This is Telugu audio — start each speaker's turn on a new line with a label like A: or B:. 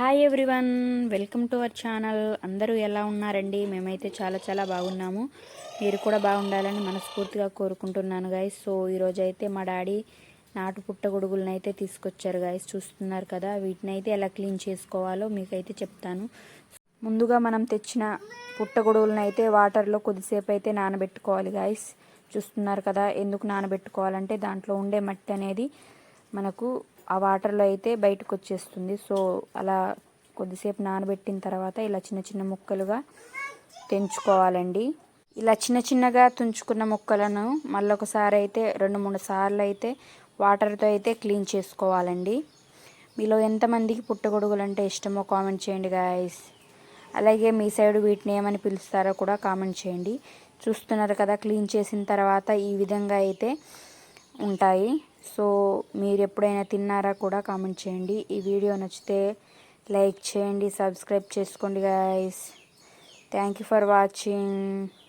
A: Hi everyone welcome to our channel అందరూ ఎలా ఉన్నారండి? మేమైతే చాలా చాలా బాగున్నాము. మీరు కూడా బాగుండాలని మనస్ఫూర్తిగా కోరుకుంటున్నాను గాయస్ సో ఈరోజు అయితే మా డాడీ నాటు పుట్టగొడుగులను అయితే తీసుకొచ్చారు గాయస్ చూస్తున్నారు కదా వీటిని అయితే ఎలా క్లీన్ చేసుకోవాలో మీకైతే చెప్తాను. ముందుగా మనం తెచ్చిన పుట్టగొడుగులను అయితే వాటర్లో కొద్దిసేపు అయితే నానబెట్టుకోవాలి గాయస్ చూస్తున్నారు కదా ఎందుకు నానబెట్టుకోవాలంటే దాంట్లో ఉండే మట్టి అనేది మనకు ఆ వాటర్లో అయితే బయటకు వచ్చేస్తుంది సో అలా కొద్దిసేపు నానబెట్టిన తర్వాత ఇలా చిన్న చిన్న ముక్కలుగా తెంచుకోవాలండి. ఇలా చిన్న చిన్నగా తుంచుకున్న ముక్కలను మళ్ళొకసారి అయితే రెండు మూడు సార్లు అయితే వాటర్తో అయితే క్లీన్ చేసుకోవాలండి. మీలో ఎంతమందికి పుట్టగొడుగులు అంటే ఇష్టమో కామెంట్ చేయండి గాయస్. అలాగే మీ సైడ్ వీటిని ఏమని పిలుస్తారో కూడా కామెంట్ చేయండి. చూస్తున్నారు కదా క్లీన్ చేసిన తర్వాత ఈ విధంగా అయితే ఉంటాయి. సో మీరు ఎప్పుడైనా తిన్నారా కూడా కామెంట్ చేయండి. ఈ వీడియో నచ్చితే లైక్ చేయండి సబ్స్క్రైబ్ చేసుకోండి guys thank you for watching